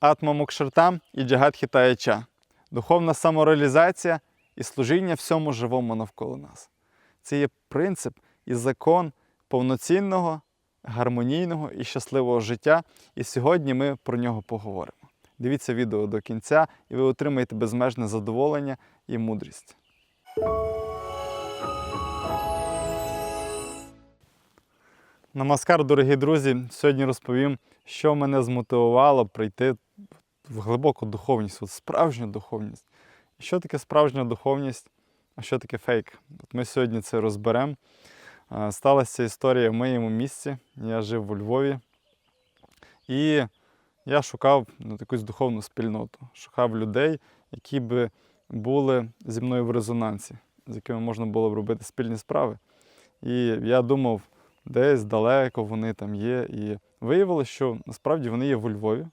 Атма Мокшартам і Джагат Хітаяча. Духовна самореалізація і служіння всьому живому навколо нас. Це є принцип і закон повноцінного, гармонійного і щасливого життя. І сьогодні ми про нього поговоримо. Дивіться відео до кінця, і ви отримаєте безмежне задоволення і мудрість. Намаскар, дорогі друзі! Сьогодні розповім, що мене змотивувало прийти в глибоку духовність, от справжню духовність. І що таке справжня духовність, а що таке фейк? От ми сьогодні це розберемо. Сталася історія в моєму місці. Я жив у Львові. І я шукав ну, якусь духовну спільноту, шукав людей, які би були зі мною в резонансі, з якими можна було б робити спільні справи. І я думав, десь далеко вони там є. І виявилося, що насправді вони є в Львові,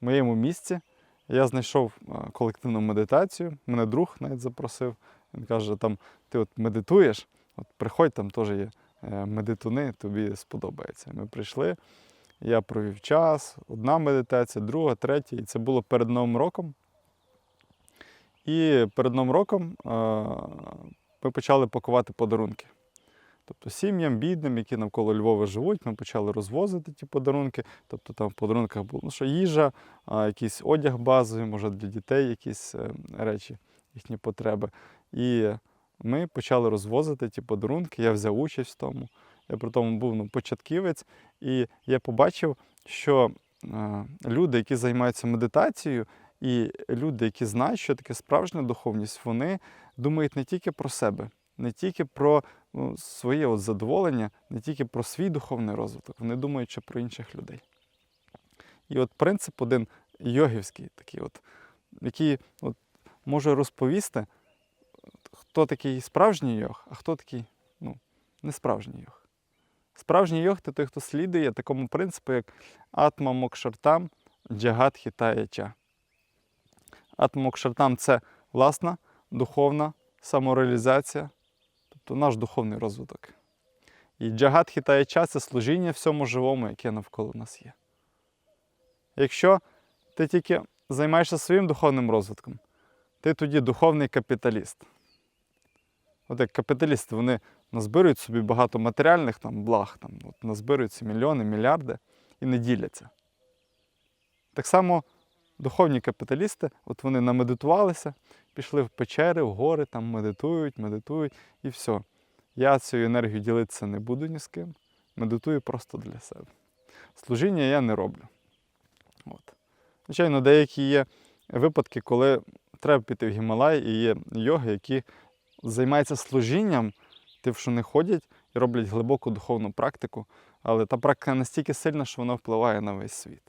моєму місці. Я знайшов колективну медитацію. Мене друг навіть запросив. Він каже: там ти от медитуєш, от приходь, там теж є е, медитуни, тобі сподобається. Ми прийшли. Я провів час, одна медитація, друга, третя. І це було перед Новим роком. І перед Новим роком е, ми почали пакувати подарунки. Тобто сім'ям, бідним, які навколо Львова живуть, ми почали розвозити ті подарунки. Тобто там в подарунках було ну, що їжа, якийсь одяг базовий, може для дітей якісь е, речі, їхні потреби. І ми почали розвозити ті подарунки. Я взяв участь в тому. Я при тому був ну, початківець, і я побачив, що е, люди, які займаються медитацією, і люди, які знають, що таке справжня духовність, вони думають не тільки про себе, не тільки про ну, своє от задоволення, не тільки про свій духовний розвиток, вони думають ще про інших людей. І от принцип один йогівський, такий от, який от, може розповісти, хто такий справжній йог, а хто такий ну, несправжній йог. Справжній йог це той, хто слідує такому принципу, як Атма Мокшартам Джагат Хітаяча. Атма Мокшартам це власна духовна самореалізація, тобто наш духовний розвиток. І Джагат Хітаяча це служіння всьому живому, яке навколо нас є. Якщо ти тільки займаєшся своїм духовним розвитком, ти тоді духовний капіталіст. От як капіталісти, вони назбирують собі багато матеріальних там, благ, там, от, назбируються мільйони, мільярди і не діляться. Так само духовні капіталісти, от вони намедитувалися, пішли в печери, в гори, там медитують, медитують і все. Я цією енергією ділитися не буду ні з ким. Медитую просто для себе. Служіння я не роблю. От. Звичайно, деякі є випадки, коли треба піти в Гімалай, і є йоги, які займаються служінням, тим, що не ходять і роблять глибоку духовну практику, але та практика настільки сильна, що вона впливає на весь світ.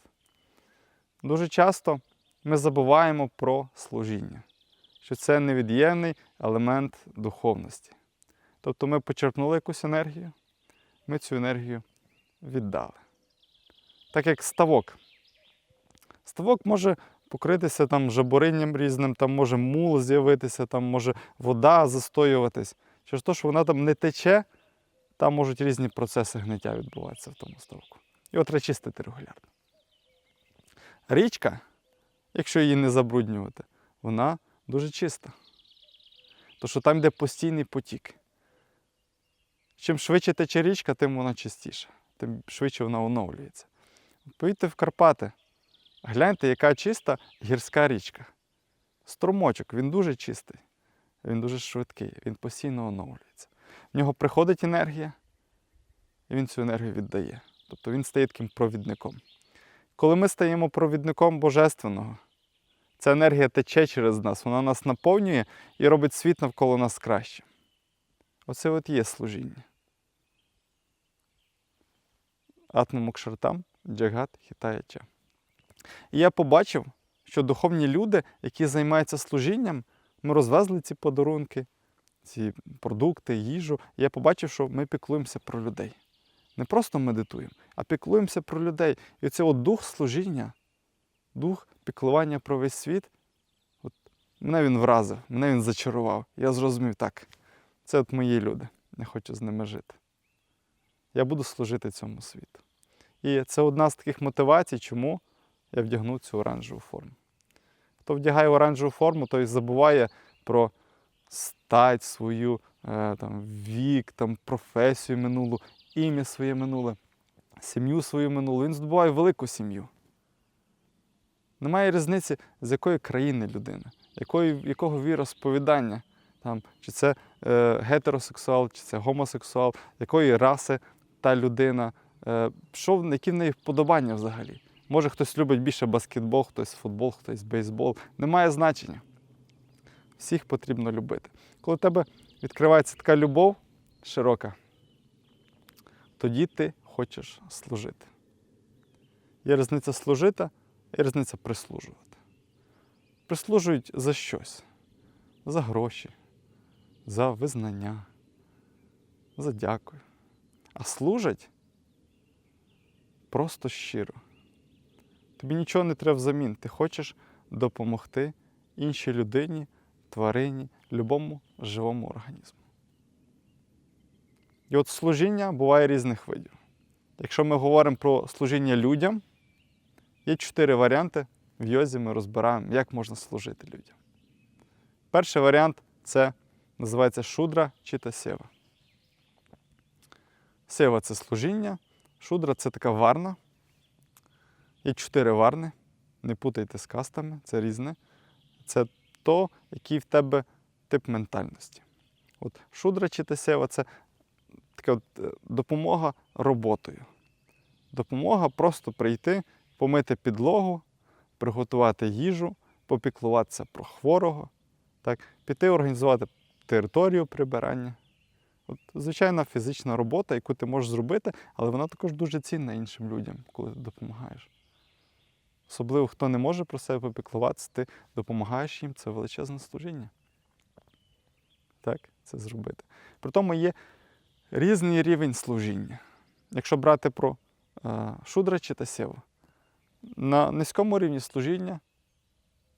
Дуже часто ми забуваємо про служіння, що це невід'ємний елемент духовності. Тобто ми почерпнули якусь енергію, ми цю енергію віддали. Так як ставок. Ставок може покритися там жабуринням різним, там може мул з'явитися, там може вода застоюватись. Через те, що вона там не тече, там можуть різні процеси гниття відбуватися в тому ставку. І от треба чистити регулярно. Річка, якщо її не забруднювати, вона дуже чиста. Тому що там йде постійний потік. Чим швидше тече річка, тим вона чистіша, тим швидше вона оновлюється. Поїдьте в Карпати, гляньте, яка чиста гірська річка. Струмочок, він дуже чистий, він дуже швидкий, він постійно оновлюється. В нього приходить енергія, і він цю енергію віддає. Тобто він стає таким провідником. Коли ми стаємо провідником Божественного, ця енергія тече через нас, вона нас наповнює і робить світ навколо нас краще. Оце от є служіння. Атмамукшартам Джагат Хітаяча. І я побачив, що духовні люди, які займаються служінням, ми розвезли ці подарунки, ці продукти, їжу. І я побачив, що ми піклуємося про людей. Не просто медитуємо, а піклуємося про людей. І це от дух служіння, дух піклування про весь світ. От мене він вразив, мене він зачарував. Я зрозумів так. Це от мої люди. Я хочу з ними жити. Я буду служити цьому світу. І це одна з таких мотивацій, чому я вдягну цю оранжеву форму. Хто вдягає оранжеву форму, той забуває про стать свою, е, там, вік, там, професію минулу, ім'я своє минуле, сім'ю свою минулу. Він здобуває велику сім'ю. Немає різниці, з якої країни людина, якої, якого віросповідання, там, чи це е, гетеросексуал, чи це гомосексуал, якої раси та людина, е, що, які в неї вподобання взагалі. Може, хтось любить більше баскетбол, хтось футбол, хтось бейсбол. Немає значення. Всіх потрібно любити. Коли в тебе відкривається така любов широка, тоді ти хочеш служити. Є різниця служити, є різниця прислужувати. Прислужують за щось, за гроші, за визнання, за дякую. А служать просто щиро. Тобі нічого не треба взамін. Ти хочеш допомогти іншій людині, тварині, любому живому організму. І от служіння буває різних видів. Якщо ми говоримо про служіння людям, є чотири варіанти. В йозі ми розбираємо, як можна служити людям. Перший варіант це називається шудра чи тасєва. Сєва це служіння, шудра це така варна. Є чотири варни. Не путайте з кастами, це різне. Це то, який в тебе тип ментальності. От шудра чи тасєва це така от е, допомога роботою. Допомога просто прийти, помити підлогу, приготувати їжу, попіклуватися про хворого, так, піти організувати територію прибирання. От, звичайна фізична робота, яку ти можеш зробити, але вона також дуже цінна іншим людям, коли ти допомагаєш. Особливо, хто не може про себе попіклуватися, ти допомагаєш їм, це величезне служіння. Так, це зробити. При тому є різний рівень служіння. Якщо брати про е, шудра чи тасєву, на низькому рівні служіння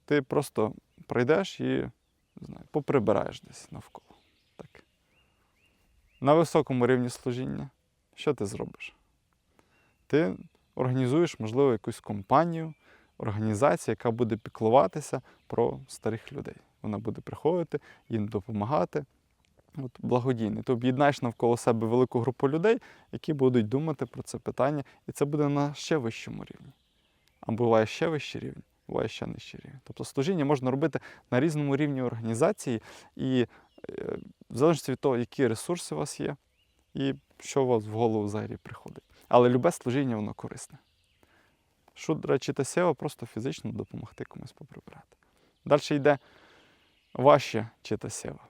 ти просто пройдеш і не поприбираєш десь навколо. Так. На високому рівні служіння, що ти зробиш? Ти організуєш, можливо, якусь компанію, організацію, яка буде піклуватися про старих людей. Вона буде приходити, їм допомагати. От, благодійний. Ти об'єднаєш навколо себе велику групу людей, які будуть думати про це питання, і це буде на ще вищому рівні. А буває ще вищий рівень, буває ще нижчий рівень. Тобто служіння можна робити на різному рівні організації, і е, в залежності від того, які ресурси у вас є, і що у вас в голову взагалі приходить. Але любе служіння, воно корисне. Шудра чи тасєва просто фізично допомогти комусь поприбирати. Далі йде важче чи тасєва.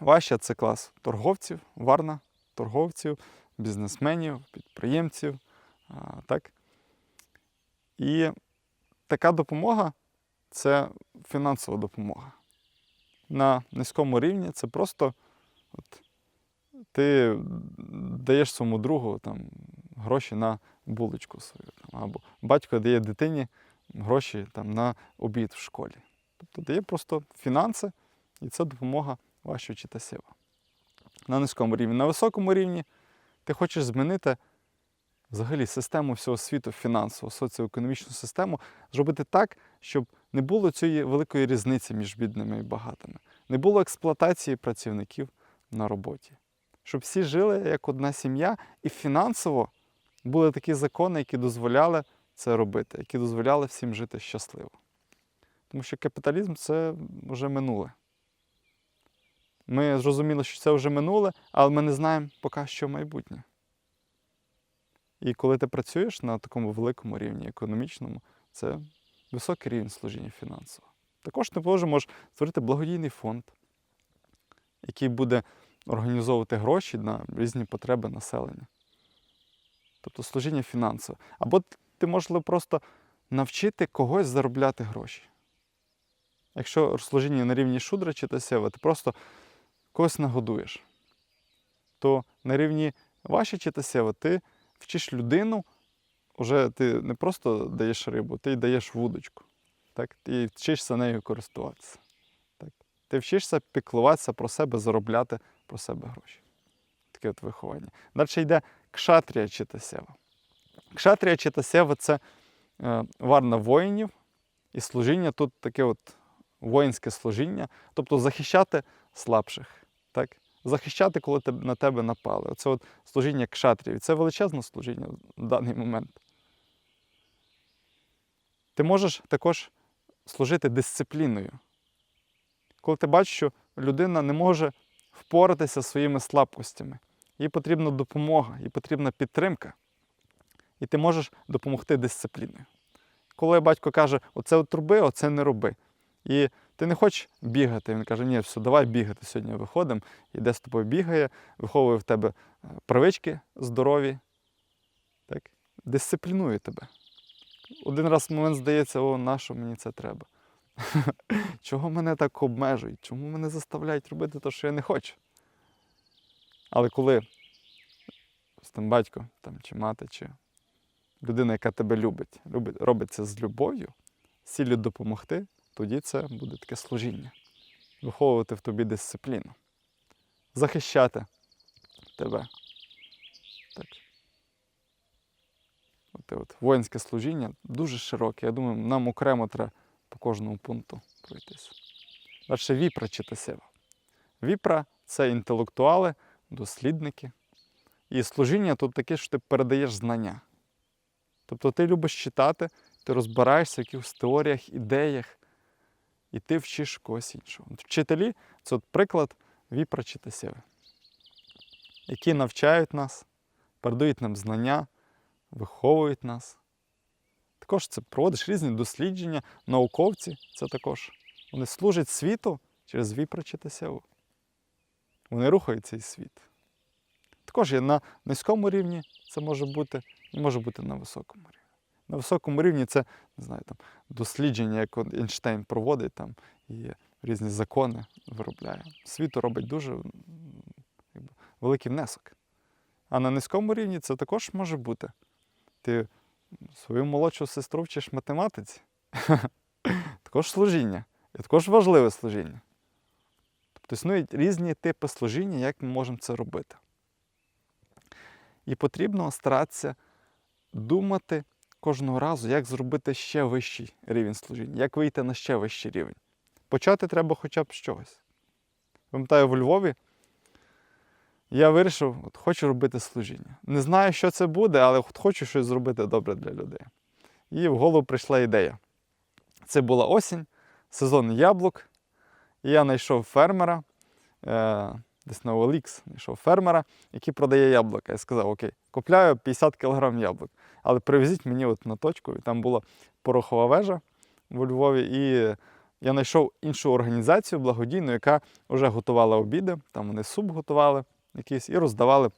Важче це клас торговців, варна, торговців, бізнесменів, підприємців. Так? І така допомога це фінансова допомога. На низькому рівні це просто от, ти даєш своєму другу там, гроші на булочку свою, там, або батько дає дитині гроші там, на обід в школі. Тобто дає просто фінанси, і це допомога вашого читасєва. На низькому рівні. На високому рівні ти хочеш змінити взагалі систему всього світу, фінансову, соціоекономічну систему, зробити так, щоб не було цієї великої різниці між бідними і багатими, не було експлуатації працівників на роботі. Щоб всі жили як одна сім'я, і фінансово були такі закони, які дозволяли це робити, які дозволяли всім жити щасливо. Тому що капіталізм це вже минуле. Ми зрозуміли, що це вже минуле, але ми не знаємо поки що майбутнє. І коли ти працюєш на такому великому рівні економічному, це високий рівень служіння фінансово. Також ти можеш створити благодійний фонд, який буде організовувати гроші на різні потреби населення. Тобто служіння фінансове. Або ти можеш просто навчити когось заробляти гроші. Якщо служіння на рівні шудра чи тасєва, ти просто когось нагодуєш, то на рівні ваші чи тасєва ти вчиш людину, вже ти не просто даєш рибу, ти й даєш вудочку. Так? Ти вчишся нею користуватися. Так? Ти вчишся піклуватися про себе, заробляти про себе гроші. Таке от виховання. Далі йде кшатрія чи тасєва. Кшатрія чи тасєва це е, варна воїнів, і служіння тут таке от воїнське служіння, тобто захищати слабших, так? Захищати, коли на тебе напали. Оце от служіння кшатрів. Це величезне служіння в даний момент. Ти можеш також служити дисципліною. Коли ти бачиш, що людина не може впоратися зі своїми слабкостями, їй потрібна допомога, їй потрібна підтримка, і ти можеш допомогти дисципліною. Коли батько каже, оце от роби, оце не роби. І ти не хочеш бігати, він каже, ні, все, давай бігати сьогодні виходимо, іде з тобою бігає, виховує в тебе е, привички здорові, так? дисциплінує тебе. Один раз в момент здається, о, на що мені це треба? Чого мене так обмежують? Чому мене заставляють робити те, що я не хочу? Але коли там батько там, чи мати, чи людина, яка тебе любить, любить, робить це з любов'ю, з ціллю допомогти, тоді це буде таке служіння. Виховувати в тобі дисципліну, захищати тебе. Так. От, от, воїнське служіння дуже широке. Я думаю, нам окремо треба по кожному пункту пройтися. Далі віпра чи тесива. Віпра це інтелектуали, дослідники. І служіння тут таке, що ти передаєш знання. Тобто ти любиш читати, ти розбираєшся в якихось теоріях, ідеях, і ти вчиш когось іншого. Вчителі це от приклад віпра чи тесиви, які навчають нас, передають нам знання, виховують нас. Також це проводиш різні дослідження, науковці це також. Вони служать світу через віпра чи тесиву. Вони рухають цей світ. Також є на низькому рівні це може бути, і може бути на високому рівні. На високому рівні це не знаю, там, дослідження, як Ейнштейн проводить там, і різні закони виробляє. Світу робить дуже якби, великий внесок. А на низькому рівні це також може бути. Ти свою молодшу сестру вчиш математиці. також служіння. І також важливе служіння. Тобто існують різні типи служіння, як ми можемо це робити. І потрібно старатися думати кожного разу, як зробити ще вищий рівень служіння, як вийти на ще вищий рівень. Почати треба хоча б з чогось. Пам'ятаю, у Львові я вирішив, от хочу робити служіння. Не знаю, що це буде, але от хочу щось зробити добре для людей. І в голову прийшла ідея. Це була осінь, сезон яблук. І я знайшов фермера, е, десь на OLX знайшов фермера, який продає яблука. Я сказав, окей, купляю 50 кг яблук, але привезіть мені от на точку. І там була порохова вежа у Львові. І я знайшов іншу організацію благодійну, яка вже готувала обіди, там вони суп готували якийсь і роздавали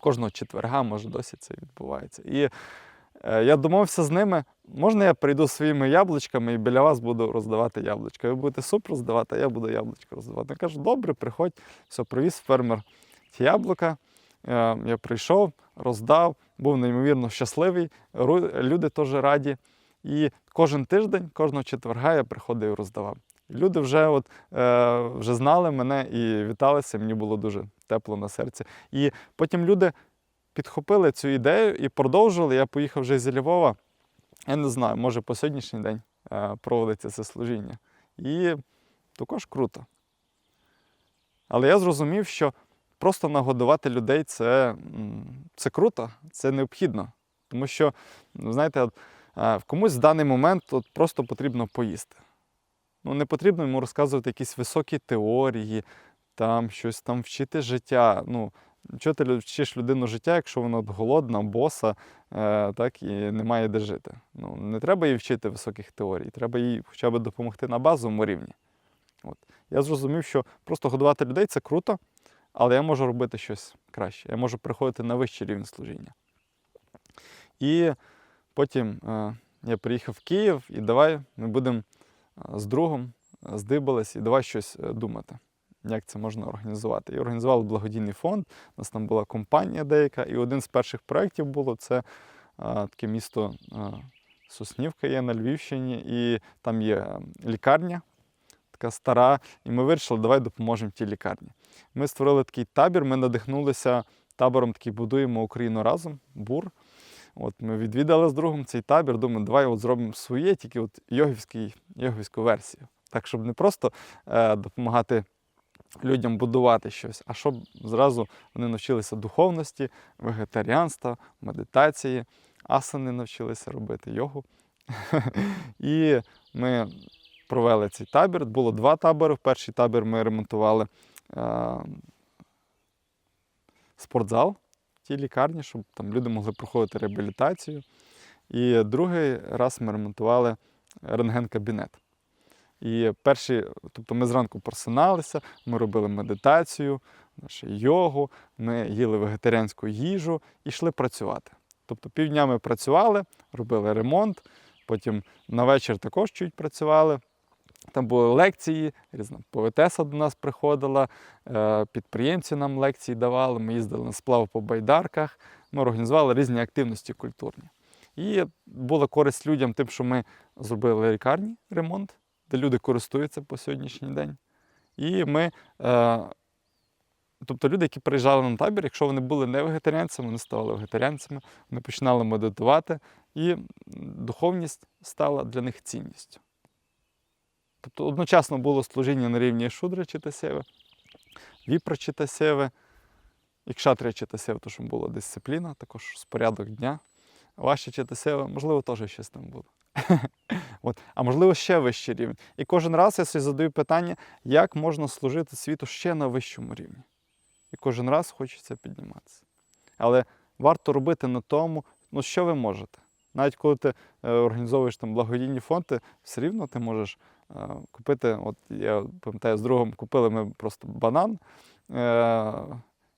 кожного четверга, може досі це відбувається. І я домовився з ними, можна я прийду своїми яблучками і біля вас буду роздавати яблучка. Ви будете суп роздавати, а я буду яблучко роздавати. Я кажу, добре, приходь, все, привіз фермер ті яблука. Е, Я прийшов, роздав, був неймовірно щасливий. Люди теж раді. І кожен тиждень, кожного четверга я приходив і роздавав. Люди вже, от, е, вже знали мене і віталися, мені було дуже тепло на серці. І потім люди підхопили цю ідею і продовжили. Я поїхав вже зі Львова. Я не знаю, може по сьогоднішній день е, проводиться це служіння. І також круто. Але я зрозумів, що просто нагодувати людей це, це круто, це необхідно. Тому що, знаєте, е, в комусь в даний момент от просто потрібно поїсти. Ну, не потрібно йому розказувати якісь високі теорії, там щось там вчити життя. Ну, чого ти вчиш людину життя, якщо вона голодна, боса, е, так, і не має де жити? Ну, не треба їй вчити високих теорій, треба їй хоча б допомогти на базовому рівні. От. Я зрозумів, що просто годувати людей це круто, але я можу робити щось краще. Я можу приходити на вищий рівень служіння. І потім е, я приїхав в Київ і давай ми будемо е, з другом здибались і давай щось е, думати, як це можна організувати. І організували благодійний фонд. У нас там була компанія деяка, і один з перших проєктів було це е, таке місто е, Соснівка є на Львівщині, і там є лікарня. Така стара, і ми вирішили, давай допоможемо тій лікарні. Ми створили такий табір, ми надихнулися табором такий будуємо Україну разом, бур. От ми відвідали з другом цей табір, думаю, давай от зробимо своє, тільки от йогівську версію. Так, щоб не просто е, допомагати людям будувати щось, а щоб зразу вони навчилися духовності, вегетаріанства, медитації, асани навчилися робити йогу. І ми провели цей табір. Було два табори. В перший табір ми ремонтували е, спортзал в тій лікарні, щоб там люди могли проходити реабілітацію. І другий раз ми ремонтували рентген-кабінет. І перші, тобто ми зранку просиналися, ми робили медитацію, нашу йогу, ми їли вегетаріанську їжу і йшли працювати. Тобто півдня ми працювали, робили ремонт, потім на вечір також чуть працювали. Там були лекції, різна поетеса до нас приходила, е, підприємці нам лекції давали, ми їздили на сплав по байдарках, ми організували різні активності культурні. І була користь людям тим, що ми зробили лікарні ремонт, де люди користуються по сьогоднішній день. І ми, е, тобто люди, які приїжджали на табір, якщо вони були не вегетаріанцями, вони ставали вегетаріанцями, вони починали медитувати, і духовність стала для них цінністю. Тобто одночасно було служіння на рівні Шудри Читасєви, Віпра Читасєви, і Кшатрія Читасєви, то що була дисципліна, також порядок дня. Ваші Читасєви, можливо, теж щось там було. От. А можливо, ще вищий рівень. І кожен раз я собі задаю питання, як можна служити світу ще на вищому рівні. І кожен раз хочеться підніматися. Але варто робити на тому, ну що ви можете. Навіть коли ти е, організовуєш там благодійні фонди, все рівно ти можеш е, купити. От я пам'ятаю, з другом купили ми просто банан. Е,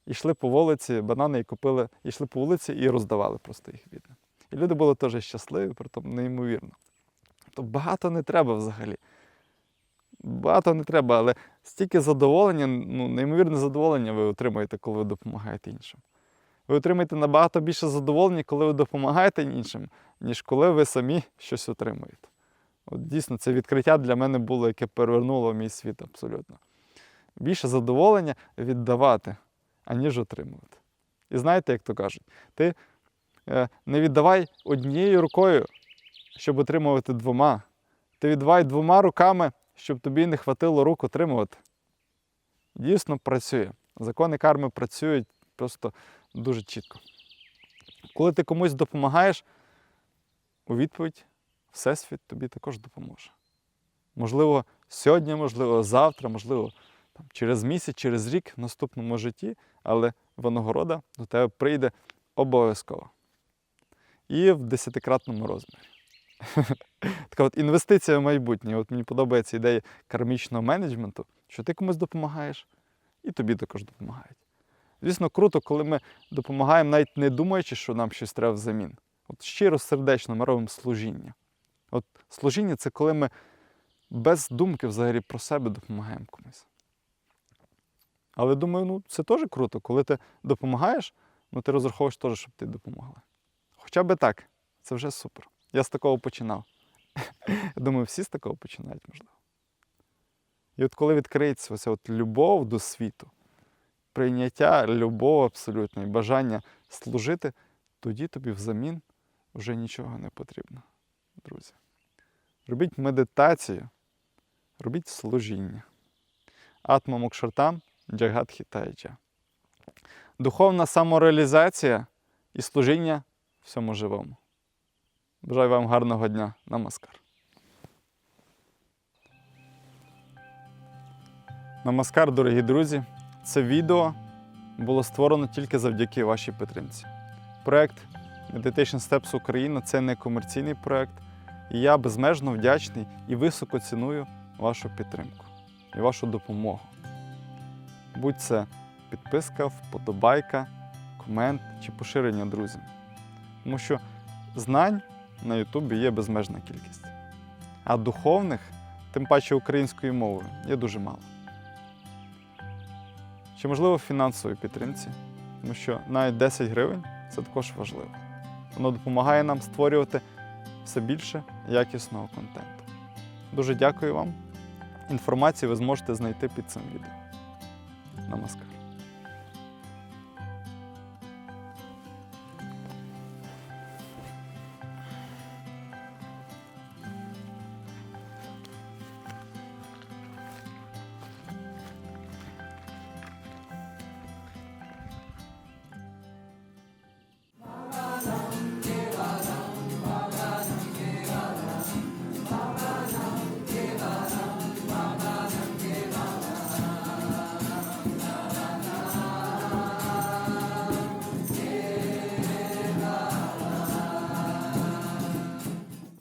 і йшли по вулиці, банани і купили, йшли по вулиці і роздавали просто їх бідним. І люди були теж щасливі, притом неймовірно. То багато не треба взагалі. Багато не треба, але стільки задоволення, ну, неймовірне задоволення ви отримаєте, коли ви допомагаєте іншим. Ви отримаєте набагато більше задоволення, коли ви допомагаєте іншим, ніж коли ви самі щось отримуєте. От Дійсно, це відкриття для мене було, яке перевернуло мій світ абсолютно. Більше задоволення віддавати, аніж отримувати. І знаєте, як то кажуть, ти не віддавай однією рукою, щоб отримувати двома. Ти віддавай двома руками, щоб тобі не хватило рук отримувати. Дійсно працює. Закони карми працюють просто дуже чітко. Коли ти комусь допомагаєш, у відповідь Всесвіт тобі також допоможе. Можливо, сьогодні, можливо, завтра, можливо, там, через місяць, через рік в наступному житті, але винагорода до тебе прийде обов'язково. І в десятикратному розмірі. Така от інвестиція в майбутнє. От мені подобається ідея кармічного менеджменту, що ти комусь допомагаєш, і тобі також допомагають. Звісно, круто, коли ми допомагаємо, навіть не думаючи, що нам щось треба взамін. От щиро, сердечно ми робимо служіння. От служіння це коли ми без думки взагалі про себе допомагаємо комусь. Але думаю, ну це теж круто, коли ти допомагаєш, ну ти розраховуєш теж, щоб ти допомогли. Хоча би так, це вже супер. Я з такого починав. Думаю, всі з такого починають, можливо. І от коли відкриється оця от любов до світу, прийняття, любов абсолютно і бажання служити, тоді тобі взамін вже нічого не потрібно, друзі. Робіть медитацію, робіть служіння. Атма Мукшартам Джагат Хітайджа. Духовна самореалізація і служіння всьому живому. Бажаю вам гарного дня. Намаскар. Намаскар, дорогі друзі. Це відео було створено тільки завдяки вашій підтримці. Проект Meditation Steps Україна це не комерційний проект, і я безмежно вдячний і високо ціную вашу підтримку і вашу допомогу. Будь це підписка, вподобайка, комент чи поширення друзям. Тому що знань на Ютубі є безмежна кількість. А духовних, тим паче українською мовою, є дуже мало. Чи можливо фінансової підтримці, тому що навіть 10 гривень це також важливо. Воно допомагає нам створювати все більше якісного контенту. Дуже дякую вам. Інформацію ви зможете знайти під цим відео. Намаскар.